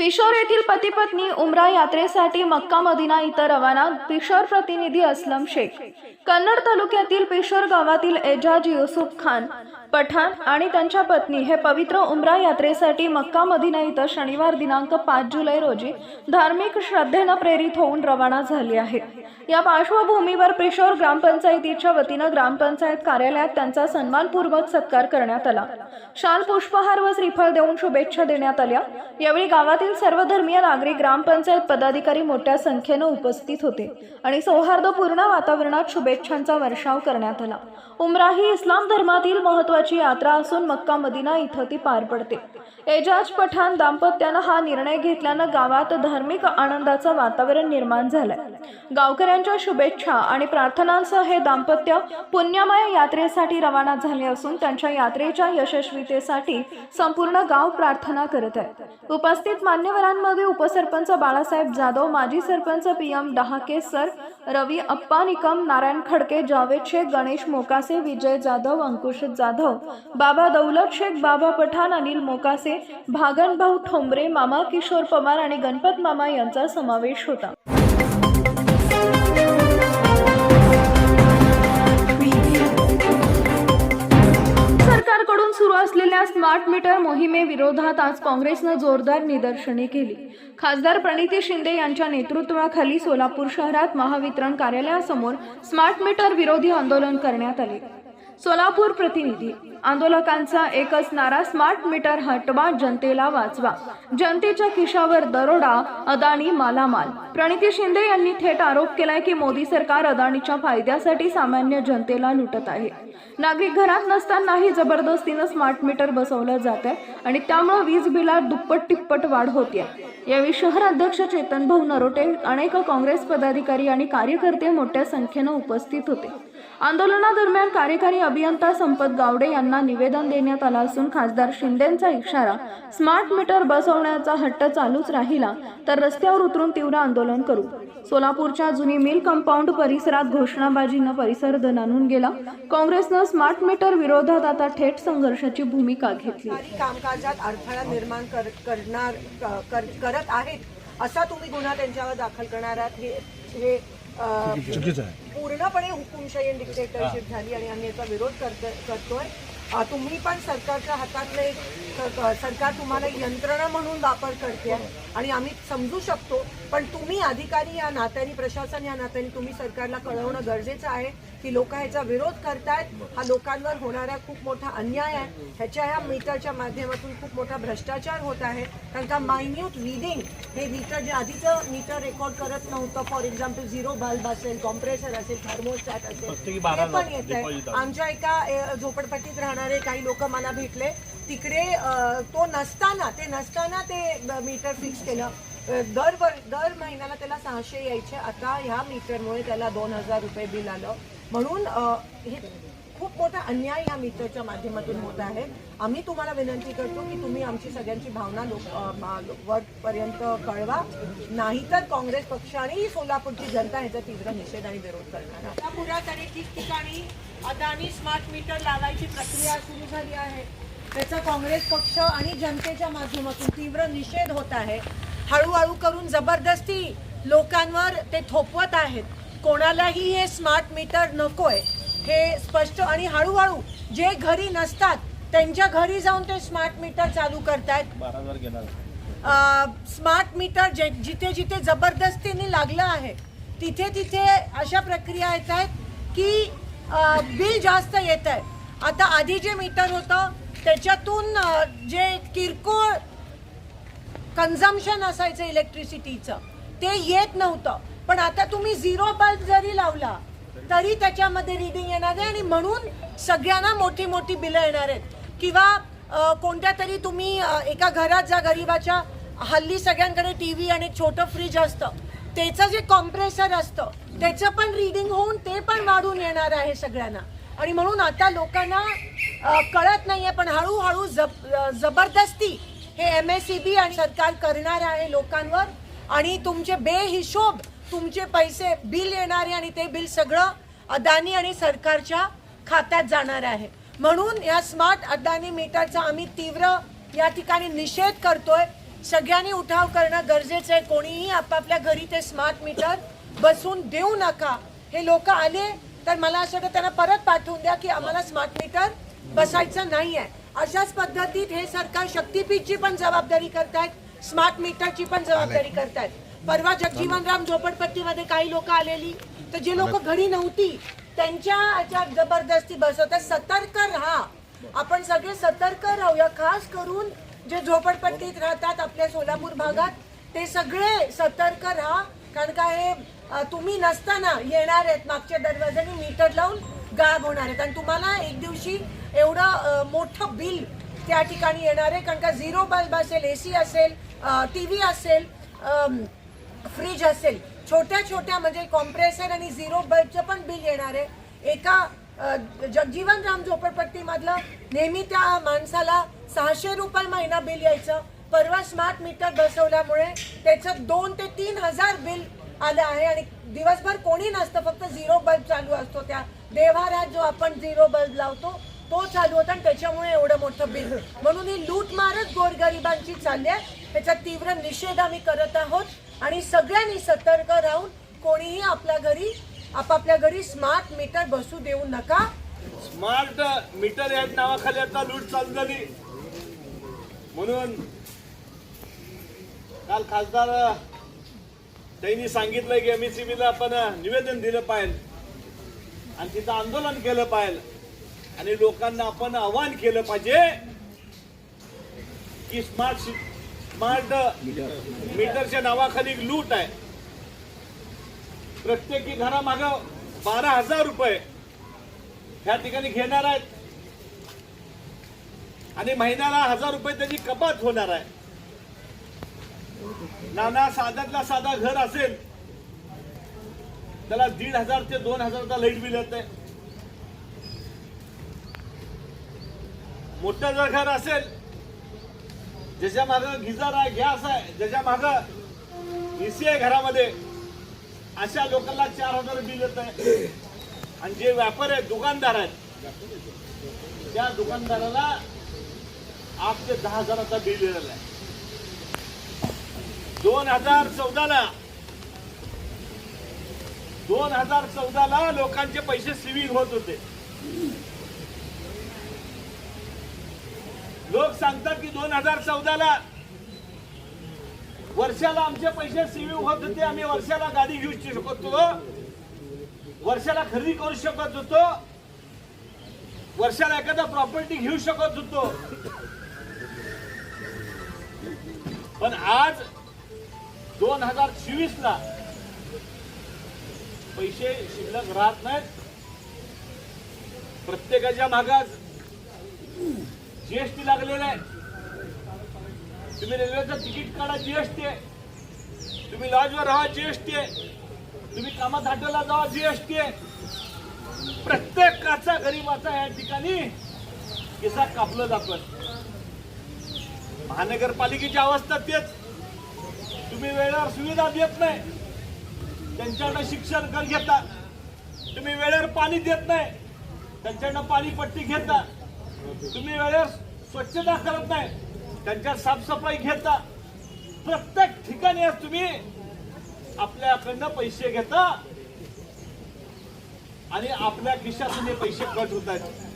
पिशोर येथील पती पत्नी उमरा यात्रेसाठी मक्का मदिना इथं रवाना पिशोर प्रतिनिधी असलम शेख. कन्नड तालुक्यातील पिशोर गावातील एजाज युसुफ खान पठाण आणि त्यांच्या पत्नी हे पवित्र उमरा यात्रेसाठी मक्का मदिना इथं शनिवार दिनांक पाच जुलै रोजी धार्मिक श्रद्धेनं प्रेरित होऊन रवाना झाली आहे या पार्श्वभूमीवर पिशोर ग्रामपंचायतीच्या वतीनं ग्रामपंचायत कार्यालयात त्यांचा सन्मानपूर्वक सत्कार करण्यात आला. शाल पुष्पहार व श्रीफळ देऊन शुभेच्छा देण्यात आल्या. यावेळी गावातील सर्व धर्मीय नागरिक ग्रामपंचायत पदाधिकारी मोठ्या संख्येनं उपस्थित होते आणि सौहार्दपूर्ण वातावरणात शुभेच्छांचा वर्षाव करण्यात आला. उमरा ही इस्लाम धर्मातील महत्वाची यात्रा असून मक्का मदिना इथं ती पार पडते. एजाज पठाण दाम्पत्यानं हा निर्णय घेतल्यानं गावात धार्मिक आनंदाचं वातावरण निर्माण झालंय. गावकऱ्यांच्या शुभेच्छा आणि प्रार्थनांसह हे दाम्पत्य पुण्यमय यात्रेसाठी रवाना झाले असून त्यांच्या यात्रेच्या यशस्वीतेसाठी संपूर्ण गाव प्रार्थना करत आहे. उपस्थित मान्यवरांमध्ये उपसरपंच बाळासाहेब जाधव माजी sarpanch P M Dahake sir Ravi Appa Nikam Narayan Khadke Javed Shaikh Ganesh Mokase Vijay Jadhav Ankush Jadhav Baba Daulat Shaikh बाबा पठाण अनिल मोकासे भागनभाऊ ठोंबरे मामा किशोर पवार आणि गणपत मामा यांचा समावेश होता. सरकारकडून सुरू असलेल्या स्मार्ट मीटर मोहिमेविरोधात आज काँग्रेसनं जोरदार निदर्शने केली. खासदार प्रणिती शिंदे यांच्या नेतृत्वाखाली सोलापूर शहरात महावितरण कार्यालयासमोर स्मार्ट मीटर विरोधी आंदोलन करण्यात आले. सोलापूर प्रतिनिधी. आंदोलकांचा एकच नारा स्मार्ट मीटर हटवा जनतेला वाचवा. जनतेच्या खिशावर दरोडा अदाणी मालामाल. प्रणिती शिंदे यांनी थेट आरोप केलाय की मोदी सरकार अदाणीच्या फायद्यासाठी सामान्य जनतेला लुटत आहे. नागरिक घरात नसतानाही जबरदस्तीनं स्मार्ट मीटर बसवलं जात आहे आणि त्यामुळे वीज बिलात दुप्पट तिप्पट वाढ होते यावेळी शहर अध्यक्ष चेतन भाऊ नरोटे अनेक काँग्रेस पदाधिकारी आणि कार्यकर्ते मोठ्या संख्येनं उपस्थित होते. आंदोलनादरम्यान कार्यकारी अभियंता संपत गावडे यांना निवेदन देण्यात आलं असून खासदार शिंदेंचा इशारा स्मार्ट मीटर बसवण्याचा हट्ट चालूच राहिला तर रस्त्यावर उतरून तीव्र आंदोलन करू. सोलापूरच्या जुनी मिल कंपाऊंड परिसरात घोषणाबाजीनं परिसर दणानून गेला. काँग्रेसनं स्मार्ट मीटर विरोधात आता थेट संघर्षाची भूमिका घेतली कामकाजात अडथळा निर्माण करणार क- कर, करत आहेत. असा तुम्ही गुन्हा त्यांच्यावर दाखल करणार आहात हे हे चुकीचं आहे. पूर्णपणे हुकुमशाही डिक्टेटरशिप झाली आणि आम्ही याचा विरोध करत- करतोय. तुम्ही पण सरकारच्या हातातले सरकार तुम्हाला यंत्रणा म्हणून वापर करते. आणि आम्ही समजू शकतो पण तुम्ही अधिकारी या नात्याने प्रशासन या नात्याने तुम्ही सरकारला कळवणं गरजेचं आहे की लोक ह्याचा विरोध करतायत. हा लोकांवर होणारा खूप मोठा अन्याय आहे. ह्याच्या ह्या मीटरच्या माध्यमातून खूप मोठा भ्रष्टाचार होत आहे. कारण का मायन्यूट रिडिंग हे मीटर जे आधीचं मीटर रेकॉर्ड करत नव्हतं. फॉर एक्झाम्पल झिरो बल्ब असेल कॉम्प्रेसर असेल थर्मोस्टॅट असेल ते पण येत आहे आमच्या एका झोपडपट्टीत राहणारे काही लोक मला भेटले. तिकडे तो नसताना ते नसताना ते मीटर फिक्स केलं. दर वर दर महिन्याला त्याला सहाशे यायचे. आता ह्या मीटरमुळे त्याला दोन हजार रुपये बिल आलं. म्हणून हे खूप मोठा अन्याय या मीटरच्या माध्यमातून होत आहे. आम्ही तुम्हाला विनंती करतो की तुम्ही आमची सगळ्यांची भावना लोक वरपर्यंत कळवा. नाहीतर काँग्रेस पक्ष आणि सोलापूरची जनता ह्याचा तीव्र निषेध आणि विरोध करणार सोलापुरात आणि ठिकठिकाणी अदानी स्मार्ट मीटर लावायची प्रक्रिया सुरू झाली आहे. त्याचा काँग्रेस पक्ष आणि जनतेच्या माध्यमातून तीव्र निषेध होत आहे. हळूहळू करून जबरदस्ती लोकांवर ते थोपवत आहेत. कोणालाही हे स्मार्ट मीटर नकोय. हे स्पष्ट आणि हळूहळू जे घरी नसतात त्यांच्या घरी जाऊन ते स्मार्ट मीटर चालू करतायत. स्मार्ट मीटर जे जिथे जिथे जबरदस्तीने लागलं आहे तिथे तिथे अशा प्रक्रिया येत आहेत की बिल जास्त येत आहे आता आधी जे मीटर होतं त्याच्यातून जे किरकोळ कन्झम्पन असायचं इलेक्ट्रिसिटीचं ते येत नव्हतं. पण आता तुम्ही झिरो बल्ब जरी लावला तरी त्याच्यामध्ये रिडिंग येणार आहे आणि म्हणून सगळ्यांना मोठी मोठी बिलं येणार आहेत. किंवा कोणत्या तरी तुम्ही एका घरात जा गरीबाच्या हल्ली सगळ्यांकडे टी व्ही आणि छोटं फ्रीज असतं. त्याचं जे कॉम्प्रेसर असतं त्याचं पण रिडिंग होऊन ते पण वाढून येणार आहे सगळ्यांना. आणि म्हणून आता लोकांना कळत नाही आहे पण हळूहळू जब जबरदस्ती हे एम एस सी बी आणि सरकार करणार आहे लोकांवर. आणि तुमचे बेहिशोब तुमचे पैसे बिल येणारे आणि ते बिल सगळं अदानी आणि सरकारच्या खात्यात जाणार आहे. म्हणून या स्मार्ट अदानी मीटरचा आम्ही तीव्र या ठिकाणी निषेध करतोय. सगळ्यांनी उठाव करणं गरजेचं आहे. कोणीही आपापल्या घरी ते स्मार्ट मीटर बसून देऊ नका. हे लोक आले तर मला असं वाटतं त्यांना परत पाठवून द्या की आम्हाला स्मार्ट मीटर बसायचं नाही आहे अशाच पद्धतीत हे सरकार शक्तीपीठची पण जबाबदारी करतायत स्मार्ट मीटरची पण जबाबदारी करतायत. परवा जगजीवनराम झोपडपट्टीमध्ये काही लोक आलेली तर जे लोक घरी नव्हती त्यांच्या ह्याच्यात जबरदस्ती बसवतात सतर्क राहा. आपण सगळे सतर्क राहूया. खास करून जे झोपडपट्टीत राहतात आपल्या सोलापूर भागात ते सगळे सतर्क राहा. कारण का हे तुम्ही नसताना येणार आहेत मागच्या दरवाजाने मीटर लावून गायब होणार आहेत. आणि तुम्हाला एक दिवशी एवढं मोठं बिल त्या ठिकाणी येणार आहे. कारण का झिरो बल्ब असेल ए सी असेल टी व्ही असेल फ्रीज असेल. छोट्या छोट्या म्हणजे कॉम्प्रेसर आणि झिरो बल्बचं पण बिल येणार आहे. एका जगजीवन राम झोपडपट्टीमधलं नेहमी त्या माणसाला सहाशे रुपये महिना बिल यायचं. परवा स्मार्ट मीटर बसवल्यामुळे त्याचं दोन ते तीन हजार बिल आलं आहे आणि दिवसभर कोणी नसतं फक्त झिरो बल्ब चालू असतो त्या. देव्हाऱ्यात जो आपण झिरो बल्ब लावतो तो चालू होता आणि त्याच्यामुळे एवढं मोठं बिल. म्हणून ही लूटमारच गोरगरिबांची चालली आहे. त्याचा तीव्र निषेध आम्ही करत आहोत आणि सगळ्यांनी सतर्क राहून कोणीही आपल्या घरी आपापल्या घरी स्मार्ट मीटर बसू देऊ नका. स्मार्ट मीटर या नावाखाली आता लूट चालू झाली. म्हणून काल खासदार त्यांनी सांगितलं की एमएससीबी ला आपण निवेदन दिलं पाहिजे आणि तिथं आंदोलन केलं पाहिजे आणि लोकांना आपण आवाहन केलं पाहिजे की स्मार्ट स्मार्ट मीटरच्या नावाखाली लूट आहे. प्रत्येकी घरामाग बारा हजार रुपये ह्या ठिकाणी घेणार आहेत. आणि महिन्याला हजार रुपये त्याची कपात होणार आहे. नाना साध्यातला साधा घर असेल त्याला दीड हजार ते दोन हजारचा लाइट बिल येत आहे मोठं जर घर असेल ज्याच्या माग गिझर आहे गॅस आहे ज्याच्या माग एसी आहे घरामध्ये अशा लोकांना चार हजार बिल येत आहे आणि जे व्यापारी आहेत दुकानदार आहेत त्या दुकानदाराला आठ ते दहा हजाराचा बिल येणार आहे. दोन हजार चौदाला. दोन हजार चौदाला लोकांचे पैसे सिव्हिल होत होते. लोक सांगतात की दोन हजार चौदाला वर्षाला आमचे पैसे सिव्हिल होत होते आम्ही वर्षाला गाडी घेऊ शकत होतो. वर्षाला खरेदी करू शकत होतो. वर्षाला एखादा प्रॉपर्टी घेऊ शकत होतो. पण आज दोन हजार चोवीस ला पैसे शिल्लक राहत नाहीत. प्रत्येकाच्या मागास जीएसटी लागलेला आहे. तुम्ही रेल्वेचं तिकीट काढा जीएसटी आहे. तुम्ही लॉजवर राहा जीएसटी आहे. तुम्ही कामात हॉटेलला जावा जीएसटी आहे. प्रत्येकाचा गरीबाचा या ठिकाणी किसा कापलं जातोय. महानगरपालिकेची अवस्था तेच. तुम्ही वेळेवर सुविधा देत नाही. त्यांच्याकडनं शिक्षण कर घेता. तुम्ही वेळेवर पाणी देत नाही. त्यांच्याकडनं पाणी पट्टी घेता. तुम्ही वेळेवर स्वच्छता करत नाही. त्यांच्या साफसफाई घेता. प्रत्येक ठिकाणी आज तुम्ही आपल्याकडनं पैसे घेता. आणि आपल्या खिशातून हे पैसे कट होत आहेत.